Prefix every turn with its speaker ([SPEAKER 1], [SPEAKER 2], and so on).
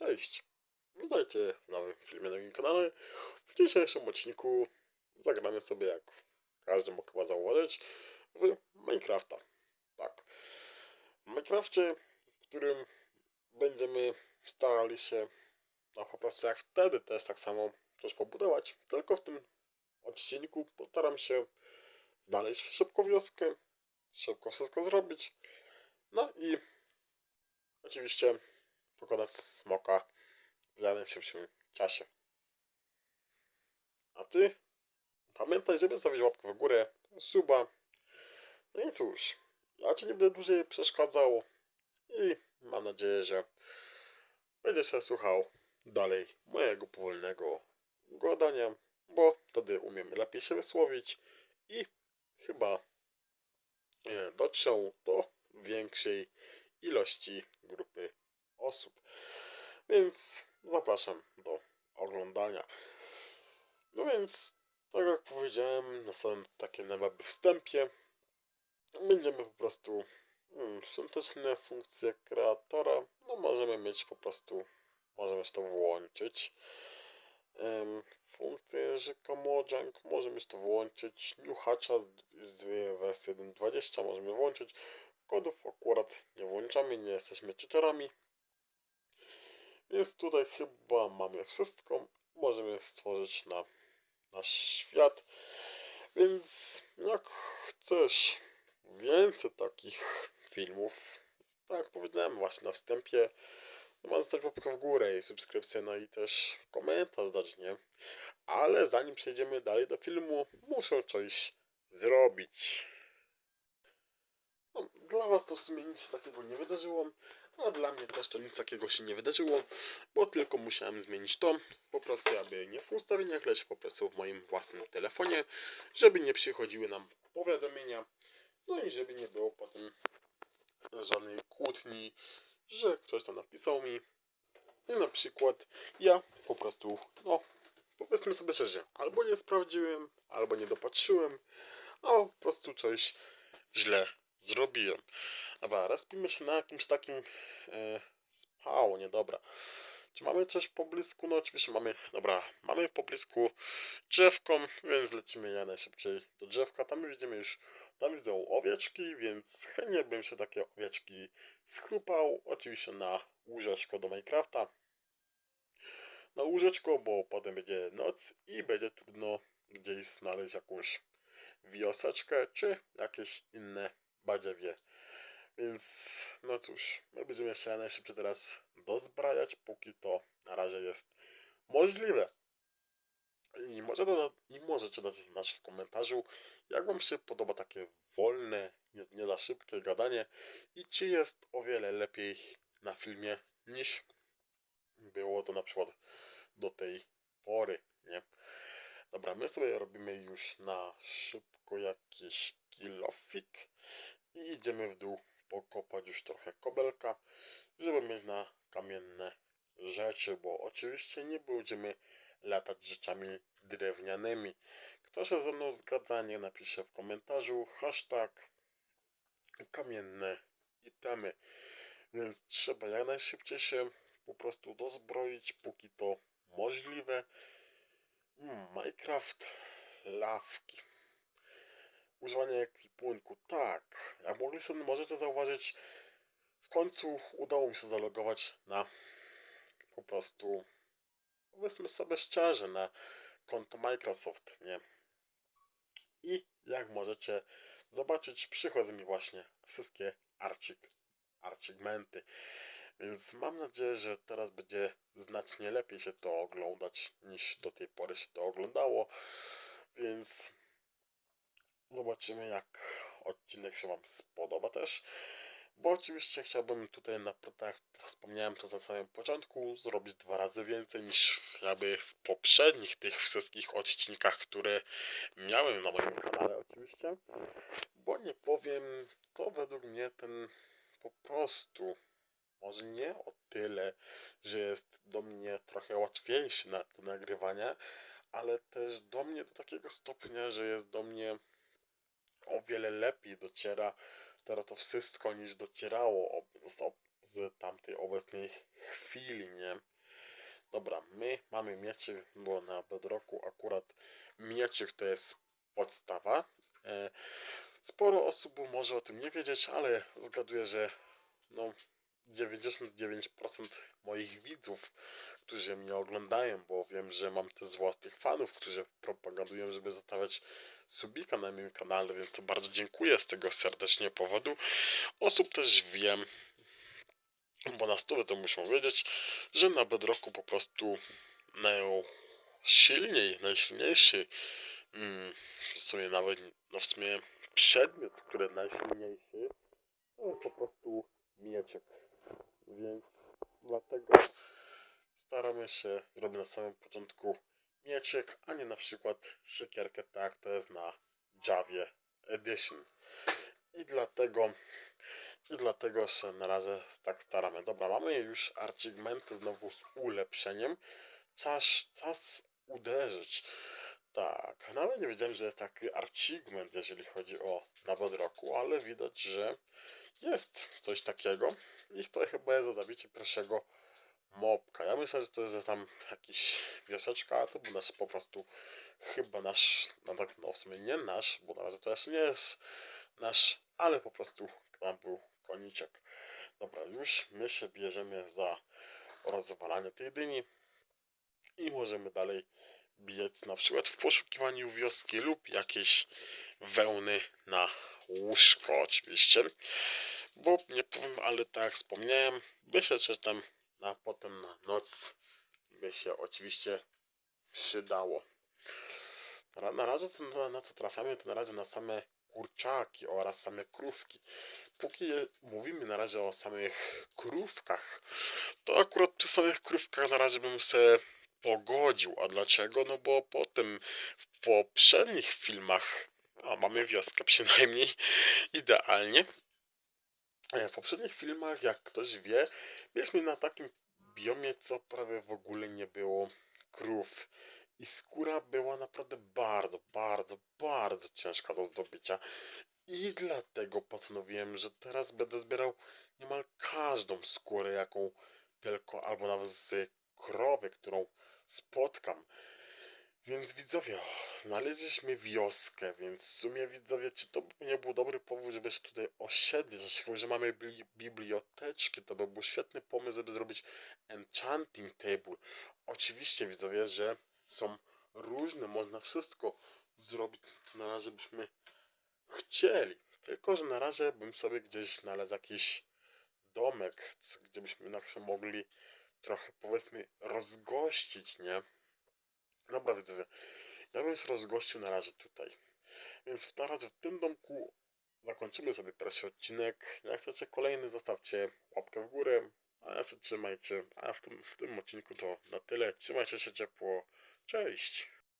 [SPEAKER 1] Cześć! Witajcie w nowym filmie na moim kanale. W dzisiejszym odcinku zagramy sobie, jak każdy mógł chyba zauważyć, w Minecrafta. Tak. W Minecrafcie, w którym będziemy starali się, no po prostu jak wtedy też tak samo coś pobudować, tylko w tym odcinku postaram się znaleźć szybko wioskę, szybko wszystko zrobić, no i oczywiście pokonać smoka w danym szybszym czasie. A ty pamiętaj, żeby zostawić łapkę w górę, suba. No i cóż, ja ci nie będę dłużej przeszkadzał i mam nadzieję, że będziesz się słuchał dalej mojego powolnego gadania, bo wtedy umiem lepiej się wysłowić i chyba e, dotrzą do większej ilości grupy osób. Więc zapraszam do oglądania. No więc, tak jak powiedziałem na samym takim nawet wstępie, będziemy po prostu mm, świąteczne funkcje kreatora. No możemy mieć po prostu, możemy się to włączyć. Em, funkcję języka Mojang, możemy mieć to włączyć. Newhatcha z, wersji 1.20 możemy włączyć. Kodów akurat nie włączamy, nie jesteśmy cheaterami. Więc tutaj chyba mamy wszystko. Możemy stworzyć na nasz świat. Więc jak chcesz więcej takich filmów, tak jak powiedziałem właśnie na wstępie, to ma zostać łapkę w górę i subskrypcję, no i też komentarz dać, nie? Ale zanim przejdziemy dalej do filmu, muszę coś zrobić. No, dla was to w sumie nic takiego nie wydarzyło, a dla mnie też to nic takiego się nie wydarzyło, bo tylko musiałem zmienić to, po prostu aby nie w ustawieniach, lecz po prostu w moim własnym telefonie, żeby nie przychodziły nam powiadomienia, no i żeby nie było potem żadnej kłótni, że ktoś to napisał mi i na przykład ja po prostu, no powiedzmy sobie szczerze, albo nie sprawdziłem, albo nie dopatrzyłem, a po prostu coś źle zrobiłem. Dobra, respimy się na jakimś takim e, spawnie, dobra. Czy mamy coś w poblisku? No oczywiście mamy, dobra, mamy w poblisku drzewko, więc lecimy jak najszybciej do drzewka. Tam widzimy już, tam widzą owieczki, więc chętnie bym się takie owieczki schrupał. Oczywiście na łóżeczko do Minecrafta. Na łóżeczko, bo potem będzie noc i będzie trudno gdzieś znaleźć jakąś wioseczkę, czy jakieś inne badziewie. Więc no cóż, my będziemy się najszybciej teraz dozbrajać, póki to na razie jest możliwe. I, może to, I możecie dać znać w komentarzu, jak Wam się podoba takie wolne, nie, nie za szybkie gadanie i czy jest o wiele lepiej na filmie niż było to na przykład do tej pory, nie? Dobra, my sobie robimy już na szybko jakiś kilofik i idziemy w dół pokopać już trochę kobelka, żeby mieć na kamienne rzeczy, bo oczywiście nie będziemy latać rzeczami drewnianymi. Kto się ze mną zgadza, nie napisze w komentarzu hashtag kamienne itemy. Więc trzeba jak najszybciej się po prostu dozbroić, póki to możliwe. Minecraft lawki. Używanie ekwipunku. Tak, jak mogli sobie możecie zauważyć, w końcu udało mi się zalogować na po prostu, powiedzmy sobie szczerze, na konto Microsoft, nie? I jak możecie zobaczyć, przychodzą mi właśnie wszystkie archik, archigmenty. Więc mam nadzieję, że teraz będzie znacznie lepiej się to oglądać niż do tej pory się to oglądało. Więc zobaczymy jak odcinek się Wam spodoba też. Bo oczywiście chciałbym tutaj na tak wspomniałem to na samym początku zrobić dwa razy więcej niż jakby w poprzednich tych wszystkich odcinkach, które miałem na moim kanale oczywiście. Bo nie powiem, to według mnie ten po prostu może nie o tyle, że jest do mnie trochę łatwiejszy na, do nagrywania, ale też do mnie do takiego stopnia, że jest do mnie o wiele lepiej dociera teraz to wszystko niż docierało z, z tamtej obecnej chwili, nie? Dobra, my mamy mieczyk, bo na bedrocku akurat mieczyk to jest podstawa. E, sporo osób może o tym nie wiedzieć, ale zgaduję, że no 99% moich widzów, którzy mnie oglądają, bo wiem, że mam też własnych fanów, którzy propagują, żeby zostawiać subika na moim kanale, więc to bardzo dziękuję z tego serdecznie powodu. Osób też wiem, bo na stówę to muszą wiedzieć, że na bedrocku po prostu najsilniej, najsilniejszy, mm, w sumie nawet, no w sumie przedmiot, który najsilniejszy, to jest po prostu mieczek. Więc staramy się zrobić na samym początku mieczek, a nie na przykład siekierkę, tak to jest na Javie Edition. I dlatego i dlatego się na razie tak staramy. Dobra, mamy już achievementy znowu z ulepszeniem. Czas, czas uderzyć. Tak, nawet nie wiedziałem, że jest taki achievement, jeżeli chodzi o nawet roku, ale widać, że jest coś takiego. I to chyba jest za zabicie pierwszego mobka. Ja myślę, że to jest tam jakiś wioseczka, a to był nasz po prostu chyba nasz, no tak, no w sumie nie nasz, bo na razie to jeszcze nie jest nasz, ale po prostu tam był koniczek. Dobra, już my się bierzemy za rozwalanie tej dyni i możemy dalej biec na przykład w poszukiwaniu wioski lub jakiejś wełny na łóżko oczywiście. Bo nie powiem, ale tak jak wspomniałem, myślę, że tam na potem na noc by się oczywiście przydało. Na, razie na, co trafiamy, to na razie na same kurczaki oraz same krówki. Póki mówimy na razie o samych krówkach, to akurat przy samych krówkach na razie bym się pogodził. A dlaczego? No bo potem w poprzednich filmach, a mamy wioskę przynajmniej, idealnie. E, W poprzednich filmach, jak ktoś wie, mieliśmy na takim biomie, co prawie w ogóle nie było krów. I skóra była naprawdę bardzo, bardzo, bardzo ciężka do zdobycia. I dlatego postanowiłem, że teraz będę zbierał niemal każdą skórę, jaką tylko, albo nawet z krowy, którą spotkam. Więc widzowie, znaleźliśmy wioskę, więc w sumie widzowie, czy to nie był dobry powód, żeby się tutaj osiedlić? Jeśli że mamy bli- biblioteczki, to by był świetny pomysł, żeby zrobić enchanting table. Oczywiście widzowie, że są różne, można wszystko zrobić, co na razie byśmy chcieli. Tylko, że na razie bym sobie gdzieś znalazł jakiś domek, gdzie byśmy na mogli trochę powiedzmy rozgościć, nie? Dobra widzowie, ja bym się rozgościł na razie tutaj. Więc na razie w tym domku zakończymy sobie pierwszy odcinek. Jak chcecie kolejny, zostawcie łapkę w górę. A ja się trzymajcie. A w tym, w tym odcinku to na tyle. Trzymajcie się ciepło. Cześć!